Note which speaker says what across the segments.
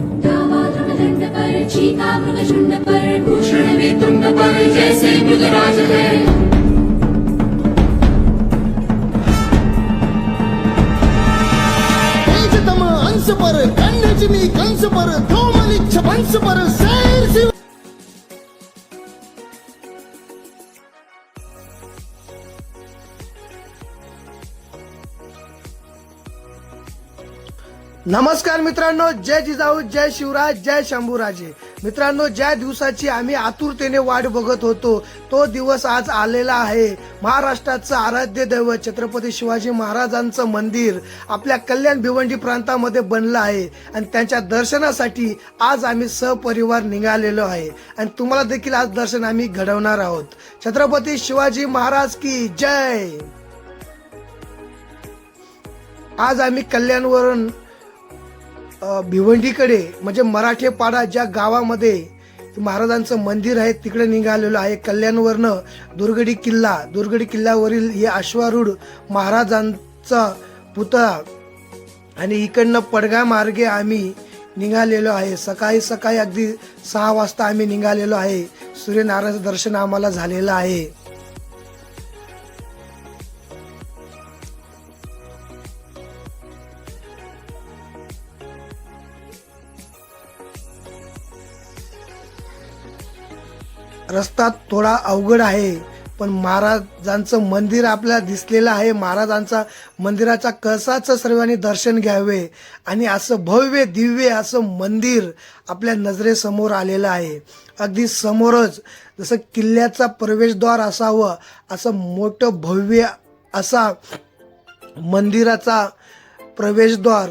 Speaker 1: दंड पर चीता मृगशुंड पर भूषण में तुंड पर जैसे मृगराज है
Speaker 2: पर कंस पर धूमलिच्छ वंश पर सैर शिव नमस्कार मित्रांनो जय जिजाऊ जय शिवराज जय शंभूराजे. मित्रांनो ज्या दिवसाची आम्ही आतुरतेने वाट बघत होतो तो दिवस आज आलेला आहे. महाराष्ट्राचं आराध्य दैवत छत्रपती शिवाजी महाराजांचं मंदिर आपल्या कल्याण भिवंडी प्रांतामध्ये बनलं आहे. आणि त्यांच्या दर्शनासाठी आज आम्ही सपरिवार निघालेलो आहे. आणि तुम्हाला देखील आज दर्शन आम्ही घडवणार आहोत. छत्रपती शिवाजी महाराज की जय! आज आम्ही कल्याणवरून भिवंडीकडे म्हणजे मराठेपाडा ज्या गावामध्ये महाराजांचं मंदिर आहे तिकडे निघालेलं आहे. कल्याणवरनं दुर्गडी किल्ला दुर्गडी किल्ल्यावरील हे अश्वारूढ महाराजांचा पुतळा आणि इकडनं पडगा मार्गे आम्ही निघालेलो आहे. सकाळी सकाळी अगदी सहा वाजता आम्ही निघालेलो आहे. सूर्यनारायणाचं दर्शन आम्हाला झालेलं आहे. रस्ता थोडा अवघड आहे पण महाराजांचं मंदिर आपल्याला दिसलेलं आहे. महाराजांचा मंदिराच्या कळसाचं सर्वांनी दर्शन घ्यावे आणि असं भव्य दिव्य असं मंदिर आपल्या नजरेसमोर आलेलं आहे. अगदी समोरच जसं किल्ल्याचा प्रवेशद्वार असावं असं मोठं भव्य असा मंदिराचा प्रवेशद्वार.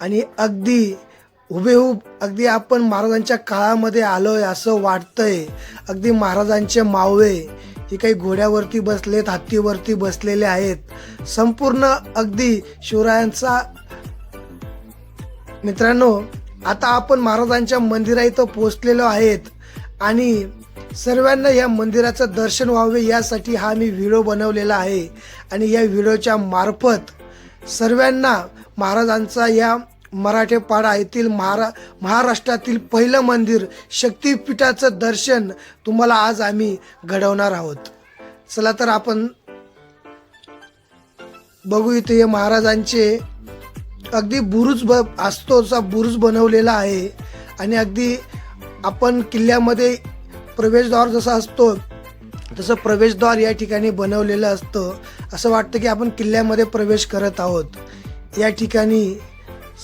Speaker 2: आणि अगदी हुबेहूब अगदी आपण महाराजांच्या काळामध्ये आलोय असं वाटतंय. अगदी महाराजांचे मावळे हे काही घोड्यावरती बसलेत हत्तीवरती बसलेले आहेत. संपूर्ण अगदी शिवरायांचा मित्रांनो आता आपण महाराजांच्या मंदिरा इथं पोचलेलो आहेत. आणि सर्वांना या मंदिराचं दर्शन व्हावे यासाठी हा मी व्हिडिओ बनवलेला आहे. आणि या व्हिडिओच्या मार्फत सर्वांना महाराजांचा या मराठेपाडा येथील महारा महाराष्ट्रातील पहिलं मंदिर शक्तिपीठाचं दर्शन तुम्हाला आज आम्ही घडवणार आहोत. चला तर आपण बघू इथे हे महाराजांचे अगदी बुरुज ब असतोचा बुरुज बनवलेला आहे. आणि अगदी आपण किल्ल्यामध्ये प्रवेशद्वार जसा असतो तसं प्रवेशद्वार या ठिकाणी बनवलेलं असतं. असं वाटतं की आपण किल्ल्यामध्ये प्रवेश करत आहोत. या ठिकाणी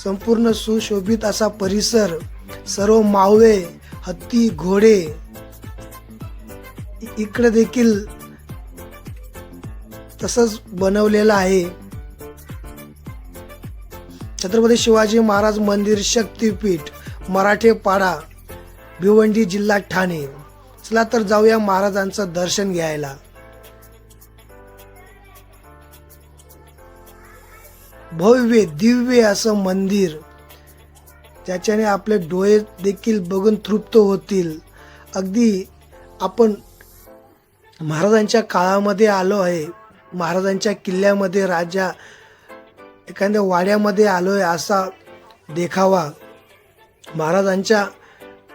Speaker 2: संपूर्ण सुशोभित असा परिसर सर्व मावळे हत्ती घोडे इकडे देखील तसंच बनवलेलं आहे. छत्रपती शिवाजी महाराज मंदिर शक्तीपीठ मराठेपाडा भिवंडी जिल्हा ठाणे. चला तर जाऊया महाराजांचं दर्शन घ्यायला. भव्य दिव्य असं मंदिर. ज्याच्याने आपले डोळे देखील बघून तृप्त होतील. अगदी आपण महाराजांच्या काळामध्ये आलो आहे. महाराजांच्या किल्ल्यामध्ये राजा एखाद्या वाड्यामध्ये आलो आहे असा देखावा. महाराजांच्या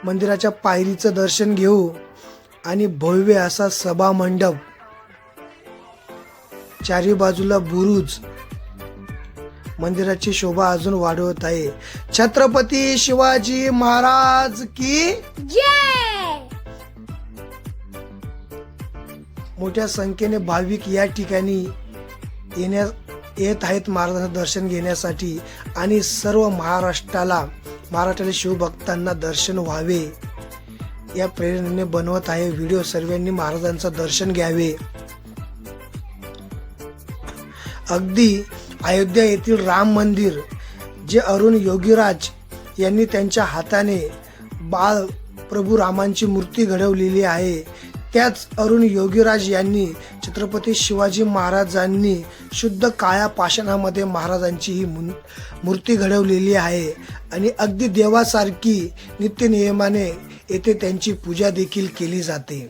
Speaker 2: मंदिराच्या पायरीचं दर्शन घेऊ आणि भव्य असा सभा मंडप चारी बाजूला बुरुज मंदिराची शोभा अजून वाढवत आहे. छत्रपती शिवाजी महाराज की? मोठ्या संख्येने भाविक या ठिकाणी येण्या येत आहेत महाराजांचं दर्शन घेण्यासाठी आणि सर्व महाराष्ट्राला महाराष्ट्रातील शिवभक्तांना दर्शन व्हावे. या प्रेरणेने बनवत आहे व्हिडिओ. सर्वांनी महाराजांचं दर्शन घ्यावे. अगदी अयोध्या येथील राम मंदिर जे अरुण योगीराज यांनी त्यांच्या हाताने बाळ प्रभू रामांची मूर्ती घडवलेली आहे. त्याच अरुण योगीराज यांनी छत्रपती शिवाजी महाराजांनी शुद्ध काळ्या पाषाणामध्ये महाराजांची ही मूर्ती घडवलेली आहे. आणि अगदी देवासारखी नित्य नियमाने येथे त्यांची पूजा देखील केली जाते.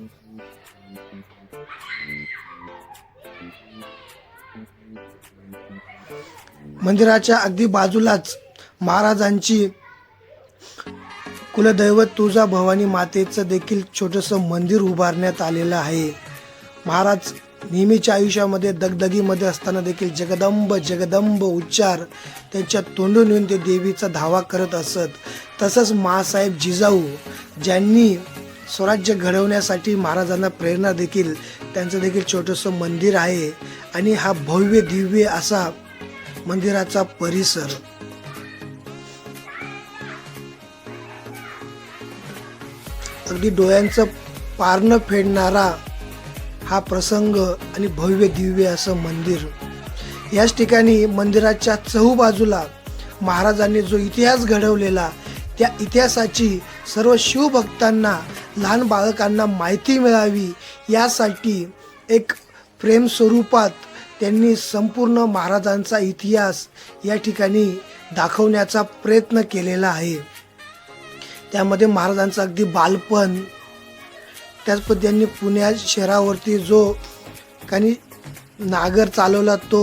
Speaker 2: मंदिराच्या अगदी बाजूलाच महाराजांची कुलदैवत तुळजा भवानी मातेचं देखील छोटंसं मंदिर उभारण्यात आलेलं आहे. महाराज नेहमीच्या आयुष्यामध्ये दगदगीमध्ये असताना देखील जगदंब जगदंब उच्चार त्यांच्या तोंडून येऊन ते देवीचा धावा करत असत. तसंच मासाहेब जिजाऊ ज्यांनी स्वराज्य घडवण्यासाठी महाराजांना प्रेरणा देखील त्यांचं देखील छोटंसं मंदिर आहे. आणि हा भव्य दिव्य असा मंदिराचा परिसर. अगदी डोळ्यांचं पारणं फेडणारा हा प्रसंग आणि भव्य दिव्य असं मंदिर. याच ठिकाणी मंदिराच्या चहूबाजूला महाराजांनी जो इतिहास घडवलेला त्या इतिहासाची सर्व शिवभक्तांना लहान बालकांना माहिती मिळावी यासाठी एक प्रेम स्वरूपात त्यांनी संपूर्ण महाराजांचा इतिहास या ठिकाणी दाखवण्याचा प्रयत्न केलेला आहे. त्यामध्ये महाराजांचं अगदी बालपण त्याच पद्धतीने पुण्या शहरावरती जो काही नागर चालवला तो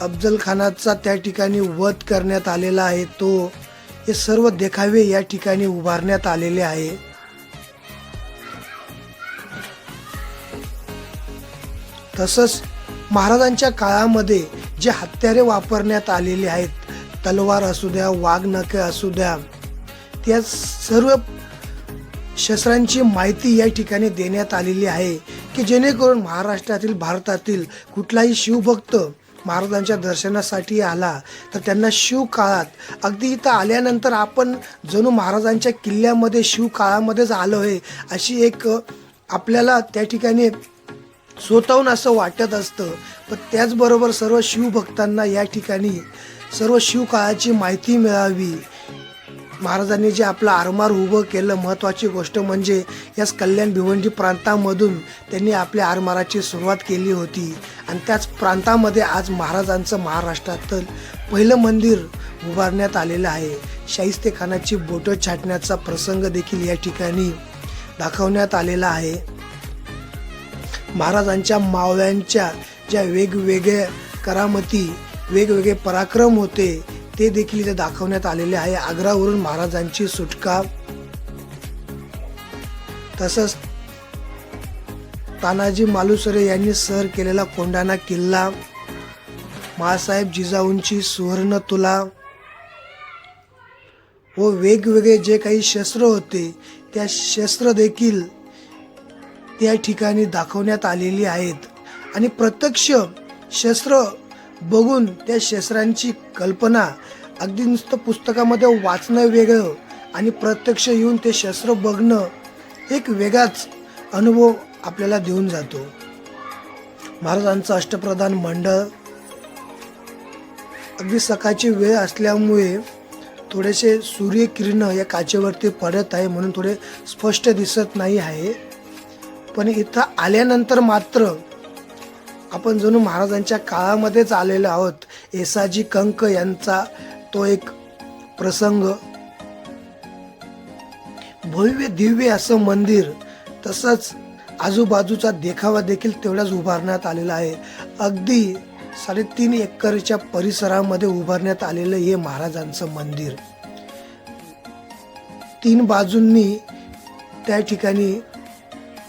Speaker 2: अफजल खानाचा त्या ठिकाणी वध करण्यात आलेला आहे तो हे सर्व देखावे या ठिकाणी उभारण्यात आलेले आहे. तसंच महाराजांच्या काळामध्ये जे हत्यारे वापरण्यात आलेले आहेत तलवार असू द्या वाघनखे असू द्या त्या सर्व शस्त्रांची माहिती या ठिकाणी देण्यात आलेली आहे की जेणेकरून महाराष्ट्रातील भारतातील कुठलाही शिवभक्त महाराजांच्या दर्शनासाठी आला तर त्यांना शिव काळात अगदी इथं आल्यानंतर आपण जणू महाराजांच्या किल्ल्यामध्ये शिव काळामध्येच आलो आहे अशी एक आपल्याला त्या ठिकाणी स्वतःहून असं वाटत असतं. पण त्याचबरोबर सर्व शिवभक्तांना या ठिकाणी सर्व शिवकाळाची माहिती मिळावी. महाराजांनी जे आपलं आरमार उभं केलं महत्त्वाची गोष्ट म्हणजे याच कल्याण भिवंडी प्रांतामधून त्यांनी आपल्या आरमाराची सुरुवात केली होती. आणि त्याच प्रांतामध्ये आज महाराजांचं महाराष्ट्रातील पहिलं मंदिर उभारण्यात आलेलं आहे. शाहिस्ते खानाची बोटं छाटण्याचा प्रसंग देखील या ठिकाणी दाखवण्यात आलेला आहे. महाराजांच्या मावळ्यांच्या ज्या वेगवेगळ्या करामती वेगवेगळे पराक्रम होते ते देखील इथे दाखवण्यात आलेले आहे. आग्रावरून महाराजांची सुटका. तसंच तानाजी मालुसरे यांनी सर केलेला कोंडाणा किल्ला मासाहेब जिजाऊंची सुवर्ण तुला व वेगवेगळे जे काही शस्त्र होते त्या शस्त्र देखील त्या ठिकाणी दाखवण्यात आलेली आहेत. आणि प्रत्यक्ष शस्त्र बघून त्या शस्त्रांची कल्पना अगदी नुसतं पुस्तकामध्ये वाचणं वेगळं आणि प्रत्यक्ष येऊन ते शस्त्र बघणं एक वेगळाच अनुभव आपल्याला देऊन जातो. महाराजांचं अष्टप्रधान मंडळ. अगदी सकाळची वेळ असल्यामुळे थोडेसे सूर्यकिरण या काचेवरती पडत आहे म्हणून थोडे स्पष्ट दिसत नाही आहे. पण इथं आल्यानंतर मात्र आपण जणू महाराजांच्या काळामध्येच आलेलो आहोत. येसाजी कंक यांचा तो एक प्रसंग. भव्य दिव्य असं मंदिर तसंच आजूबाजूचा देखावा देखील तेवढाच उभारण्यात आलेला आहे. अगदी साडेतीन एकरच्या परिसरामध्ये उभारण्यात आलेलं हे महाराजांचं मंदिर. तीन बाजूंनी त्या ठिकाणी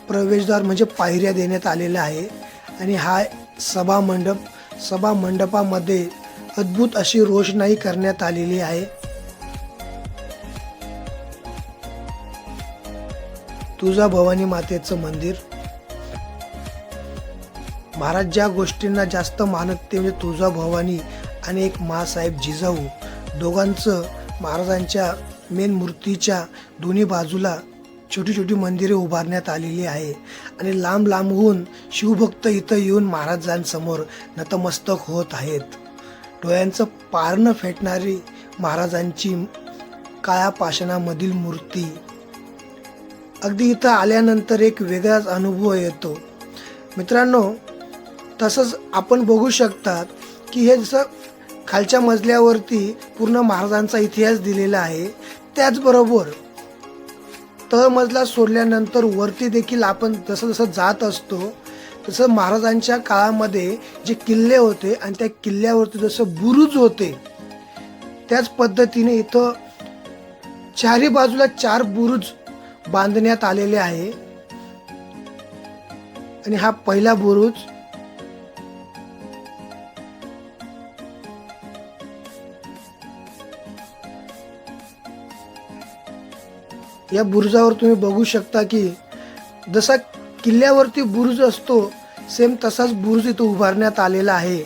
Speaker 2: प्रवेशद्वार म्हणजे पायऱ्या देण्यात आलेल्या आहे. आणि हा सभा मंडप सभा मंडपामध्ये अद्भुत अशी रोषणाई करण्यात आलेली आहे. तुळजा भवानी मातेचं मंदिर. महाराज ज्या गोष्टींना जास्त मानत ते म्हणजे तुळजा भवानी आणि एक मासाहेब जिजाऊ दोघांचं महाराजांच्या मेन मूर्तीच्या दोन्ही बाजूला छोटी छोटी मंदिरे उभारण्यात आलेली आहे. आणि लांब लांबहून शिवभक्त इथं येऊन महाराजांसमोर नतमस्तक होत आहेत. डोळ्यांचं पारणं फेटणारी महाराजांची काळ्या पाषाणामधील मूर्ती. अगदी इथं आल्यानंतर एक वेगळाच अनुभव येतो. मित्रांनो तसंच आपण बघू शकतात की हे जसं खालच्या मजल्यावरती पूर्ण महाराजांचा इतिहास दिलेला आहे त्याचबरोबर तळमजला सोडल्यानंतर वरती देखील आपण जसं जसं जात असतो तसं महाराजांच्या काळामध्ये जे किल्ले होते आणि त्या किल्ल्यावरती जसं बुरुज होते त्याच पद्धतीने इथं चारी बाजूला चार बुरुज बांधण्यात आलेले आहे. आणि हा पहिला बुरुज या बुरुजावर तुम्ही बघू शकता की जसा किल्ल्यावरती बुरुज असतो सेम तसाच बुरुज इथं उभारण्यात आलेला आहे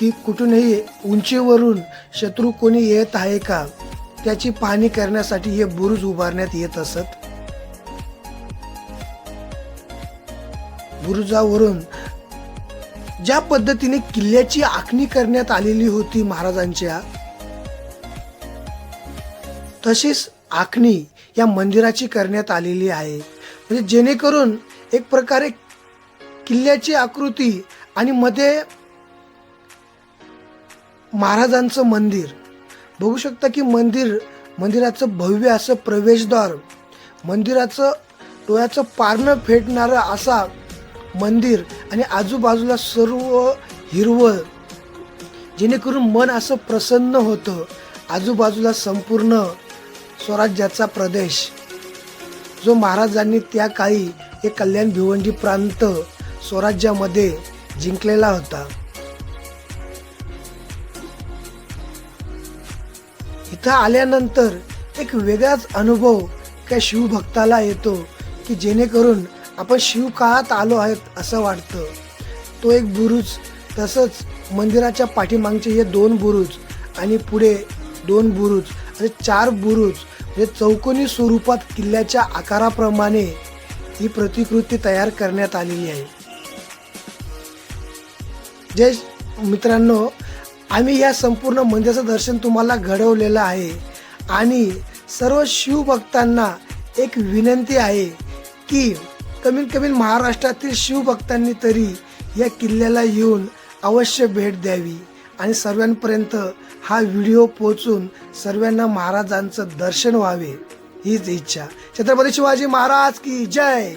Speaker 2: की कुठूनही उंचीवरून शत्रू कोणी येत आहे का त्याची पाहणी करण्यासाठी हे बुरुज उभारण्यात येत असत. बुरुजावरून ज्या पद्धतीने किल्ल्याची आखणी करण्यात आलेली होती महाराजांच्या तशीच आखणी या मंदिराची करण्यात आलेली आहे. म्हणजे जेणेकरून एक प्रकारे किल्ल्याची आकृती आणि मध्ये महाराजांचं मंदिर. बघू शकता की मंदिर मंदिराचं भव्य असं प्रवेशद्वार मंदिराचं डोळ्याचं पारणं फेडणारं असा मंदिर आणि आजूबाजूला सर्व हिरवळ. जेणेकरून मन असं प्रसन्न होतं आजूबाजूला संपूर्ण स्वराज्याचा प्रदेश. जो महाराजांनी त्या काळी हे कल्याण भिवंडी प्रांत स्वराज्यामध्ये जिंकलेला होता. इथं आल्यानंतर एक वेगळाच अनुभव त्या शिवभक्ताला येतो की जेणेकरून आपण शिव काळात आलो आहेत असं वाटतं. तो एक बुरुज तसंच मंदिराच्या पाठीमागचे हे दोन बुरुज आणि पुढे दोन बुरुज असे चार बुरुज हे चौकोनी स्वरूपात किल्ल्याच्या आकाराप्रमाणे ही प्रतिकृती तयार करण्यात आलेली आहे. जे मित्रांनो आम्ही या संपूर्ण मंदिराचं दर्शन तुम्हाला घडवलेलं आहे आणि सर्व शिवभक्तांना एक विनंती आहे की कमीत कमी महाराष्ट्रातील शिवभक्तांनी तरी या किल्ल्याला येऊन अवश्य भेट द्यावी. आणि सर्वांपर्यंत हा व्हिडिओ पोहोचून सर्वांना महाराजांचं दर्शन व्हावे हीच इच्छा. छत्रपती शिवाजी महाराज की जय!